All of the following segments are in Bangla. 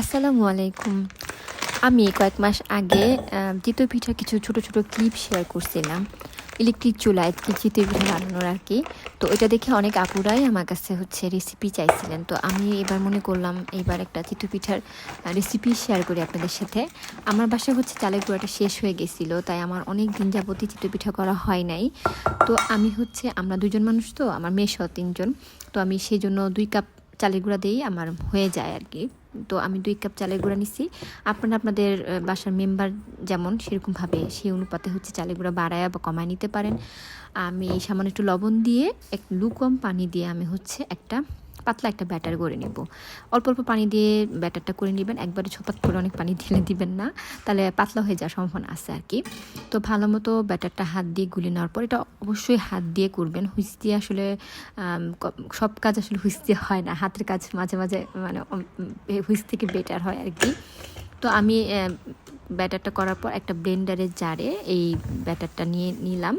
আসসালামু আলাইকুম। আমি কয়েক মাস আগে চিতই পিঠার কিছু ছোট ছোট ক্লিপ শেয়ার করছিলাম। ইলেকট্রিক চুলায় চিতই পিঠা বানানোর আর কি। তো এটা দেখে অনেক আপুরাই আমার কাছে হচ্ছে রেসিপি চাইছিলেন। তো আমি এবার মনে করলাম এবার একটা চিতই পিঠার রেসিপি শেয়ার করি আপনাদের সাথে। আমার বাসায় হচ্ছে চালের গুঁড়াটা শেষ হয়ে গেছিল, তাই আমার অনেক দিন যাবতই চিতই পিঠা করা হয় নাই। তো আমি হচ্ছে, আমরা দুজন মানুষ তো, আমার মেয়ে সহ তিনজন। তো আমি সেই জন্য দুই কাপ চালের গুঁড়া দিয়েই আমার হয়ে যায় আর কি তো আমি দুই কাপ চালের গুঁড়া নিছি। আপনারা আপনাদের বাসার মেম্বার যেমন সেরকমভাবে সেই অনুপাতে হচ্ছে চালের গুঁড়া বাড়ায় বা কমায় নিতে পারেন। আমি সামান্য একটু লবণ দিয়ে এক লুকম পানি দিয়ে আমি হচ্ছে একটা পাতলা একটা ব্যাটার করে নেব। অল্প অল্প পানি দিয়ে ব্যাটারটা করে নেবেন। একবারে ছোপাত করে অনেক পানি ঢেলে দিবেন না। তাহলে পাতলা হয়ে যাওয়ার সম্ভাবনা আছে আর কি। তো ভালো মতো ব্যাটারটা হাত দিয়ে গুলে নেওয়ার পর এটা অবশ্যই হাত দিয়ে করবেন। হুইস দিয়ে আসলে সব কাজ আসলে হুইস দিয়ে হয় না। হাতের কাজ মাঝে মাঝে মানে হুইস থেকে বেটার হয় আর কি। তো আমি ব্যাটারটা করার পর একটা ব্লেন্ডারের জারে এই ব্যাটারটা নিয়ে নিলাম।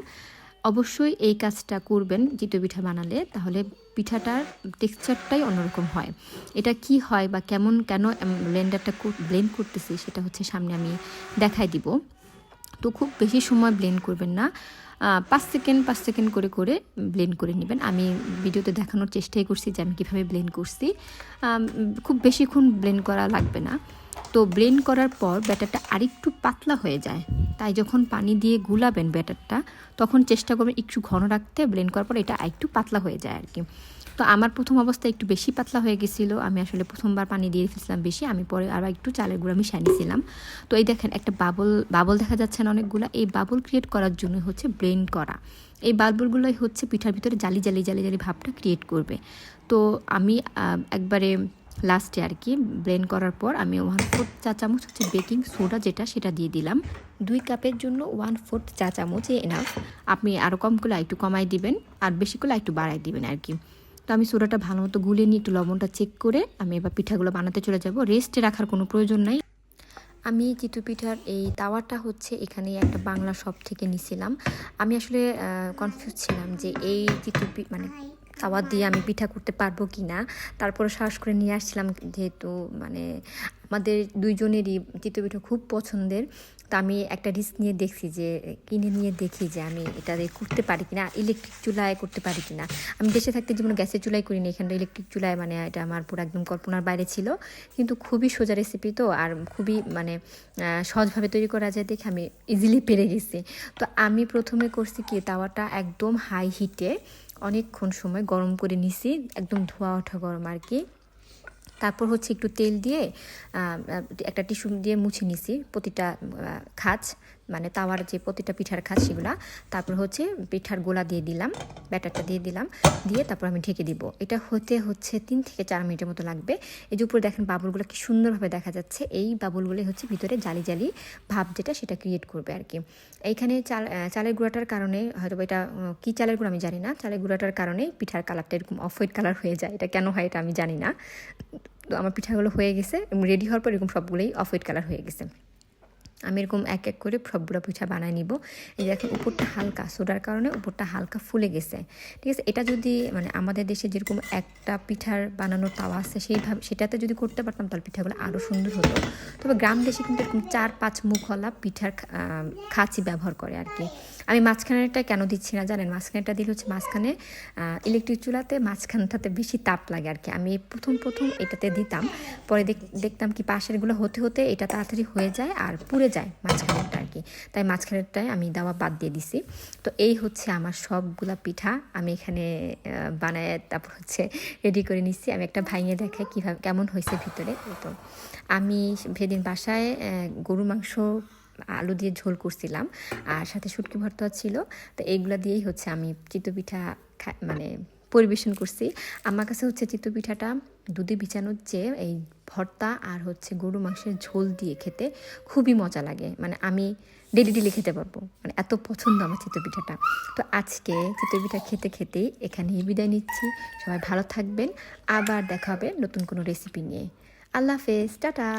অবশ্যই এই কাজটা করবেন জিতো পিঠা বানালে। তাহলে পিঠাটার টেক্সচারটাই অন্যরকম হয়। এটা কি হয় বা কেমন কেন ব্লেন্ডারটা ব্লেন্ড করতেছি সেটা হচ্ছে সামনে আমি দেখাই দিব। তো খুব বেশি সময় ব্লেন্ড করবেন না। পাঁচ সেকেন্ড পাঁচ সেকেন্ড করে করে ব্লেন্ড করে নেবেন। আমি ভিডিওতে দেখানোর চেষ্টাই করছি যে আমি কীভাবে ব্লেন্ড করছি। খুব বেশিক্ষণ ব্লেন্ড করা লাগবে না। তো ব্লেন্ড করার পর ব্যাটারটা আরেকটু পাতলা হয়ে যায়। তাই যখন পানি দিয়ে গুলাবেন ব্যাটারটা, তখন চেষ্টা করবেন একটু ঘন রাখতে ব্লেন্ড করার পর এটা আরেকটু পাতলা হয়ে যায় আর কি তো আমার প্রথম অবস্থা একটু বেশি পাতলা হয়ে গেছিল, আমি আসলে প্রথমবার পানি দিয়ে ফেলছিলাম বেশি, আমি পরে আবার একটু চালের গুঁড়া মিশিয়ে নিয়েছিলাম। তো এই দেখেন একটা বাবল বাবল দেখা যাচ্ছে না অনেকগুলো, এই বাবল ক্রিয়েট করার জন্য হচ্ছে ব্লেন্ড করা। এই বাবলগুলোই হচ্ছে পিঠার ভিতরে জালি জালি জালি জালি ভাবটা ক্রিয়েট করবে। তো আমি একবারে লাস্টে আর কি ব্লেন্ড করার পর আমি ওয়ান ফোর্থ চা চামচ হচ্ছে বেকিং সোডা যেটা, সেটা দিয়ে দিলাম। দুই কাপের জন্য ওয়ান ফোর্থ চা চামচ এনাফ আপনি আরও কম করলে একটু কমাই দিবেন, আর বেশি করলে একটু বাড়াই দিবেন আর কি। তো আমি সোডাটা ভালো মতো গুলে নিয়ে একটু লবণটা চেক করে আমি এবার পিঠাগুলো বানাতে চলে যাব। রেস্টে রাখার কোনো প্রয়োজন নাই। আমি চিতু পিঠার এই তাওয়াটা হচ্ছে এখানে একটা বাংলা শপ থেকে নিছিলাম। আমি আসলে কনফিউজ ছিলাম যে এই চিতু মানে তাওয়া দিয়ে আমি পিঠা করতে পারব কি না তারপরে সাহস করে নিয়ে আসছিলাম যেহেতু মানে আমাদের দুইজনেরই চিতু পিঠা খুব পছন্দের, তো আমি একটা রিস্ক নিয়ে দেখছি যে, কিনে নিয়ে দেখি যে আমি এটা করতে পারি কিনা ইলেকট্রিক চুলায় করতে পারি কিনা। আমি দেশে থাকতে যেমন গ্যাসের চুলায় করিনি এখানটা ইলেকট্রিক চুলায় মানে এটা আমার পুরো একদম কল্পনার বাইরে ছিল, কিন্তু খুবই সোজা রেসিপি তো, আর খুবই মানে সহজভাবে তৈরি করা যায় দেখে আমি ইজিলি পেরে গেছি। তো আমি প্রথমে করছি কি, তাওয়াটা একদম হাই হিটে অনেকক্ষণ সময় গরম করে নিছি একদম ধোয়া ওঠা গরম আর কি। তারপর হচ্ছে একটু তেল দিয়ে একটা টিস্যু দিয়ে মুছে নিছি প্রতিটা খাঁচ মানে তাওয়ার যে প্রতিটা পিঠার খাঁজ সেগুলা। তারপর হচ্ছে পিঠার গোলা দিয়ে দিলাম, ব্যাটারটা দিয়ে দিলাম, দিয়ে তারপর আমি ঢেকে দিব। এটা হতে হচ্ছে তিন থেকে চার মিনিটের মতো লাগবে। এই যে উপরে দেখেন বাবুলগুলো কি সুন্দরভাবে দেখা যাচ্ছে, এই বাবুলগুলো হচ্ছে ভিতরে জালি জালি ভাব যেটা সেটা ক্রিয়েট করবে আর কি এইখানে চাল চালের গুঁড়াটার কারণে হয়তো এটা কি চালের গুঁড়া আমি জানি না, চালের গুঁড়াটার কারণে পিঠার কালারটা এরকম অফ হোয়াইট কালার হয়ে যায়। এটা কেন হয় এটা আমি জানি না। তো আমার পিঠাগুলো হয়ে গেছে এবং রেডি হওয়ার পর এরকম সবগুলোই অফ হোয়াইট কালার হয়ে গেছে। আমি এরকম এক এক করে সবগুলো পিঠা বানায় নিব। এই দেখেন, উপরটা হালকা, সোডার কারণে উপরটা হালকা ফুলে গেছে। ঠিক আছে, এটা যদি মানে আমাদের দেশে যেরকম একটা পিঠার বানানোর তাওয়া আছে সেইভাবে সেটাতে যদি করতে পারতাম, তাহলে পিঠাগুলো আরও সুন্দর হতো। তবে গ্রাম দেশে কিন্তু এরকম চার পাঁচ মুখওয়ালা পিঠার খাঁচি ব্যবহার করে আর কি। আমি মাঝখানেরটা কেন দিচ্ছি না জানেন? মাঝখানেরটা দিলে হচ্ছে মাঝখানে ইলেকট্রিক চুলাতে মাঝখানটাতে বেশি তাপ লাগে আর কি আমি প্রথম প্রথম এটাতে দিতাম। পরে দেখ- দেখতাম কি পাশেরগুলো হতে হতে এটা তাড়াতাড়ি হয়ে যায় আর পুড়ে যায় মাঝখানেরটা আর কি তাই মাঝখানেরটায় আমি দাওয়া বাদ দিয়ে দিছি। তো এই হচ্ছে আমার সবগুলা পিঠা। আমি এখানে বানায় তারপর হচ্ছে রেডি করে নিচ্ছি আমি একটা ভাইয়ে দেখাই কীভাবে, কেমন হয়েছে ভিতরে। তো। আমি সেদিন বাসায় গরু মাংস আলু দিয়ে ঝোল করছিলাম, আর সাথে শুটকি ভর্তা ছিল। তো এইগুলো দিয়েই হচ্ছে আমি চিতপিঠা মানে পরিবেশন করছি। আমার কাছে হচ্ছে চিতপিঠাটা দুধে বিছানোর চেয়ে এই ভর্তা আর হচ্ছে গরু মাংসের ঝোল দিয়ে খেতে খুবই মজা লাগে। মানে আমি ডেলি ডেলি খেতে পারব। মানে এত পছন্দ আমার চিতপিঠাটা তো আজকে চিতপিঠা খেতে, খেতেই এখানেই বিদায় নিচ্ছি। সবাই ভালো থাকবেন। আবার দেখা হবে নতুন কোনো রেসিপি নিয়ে। আল্লাহ হাফেজ। টাটা।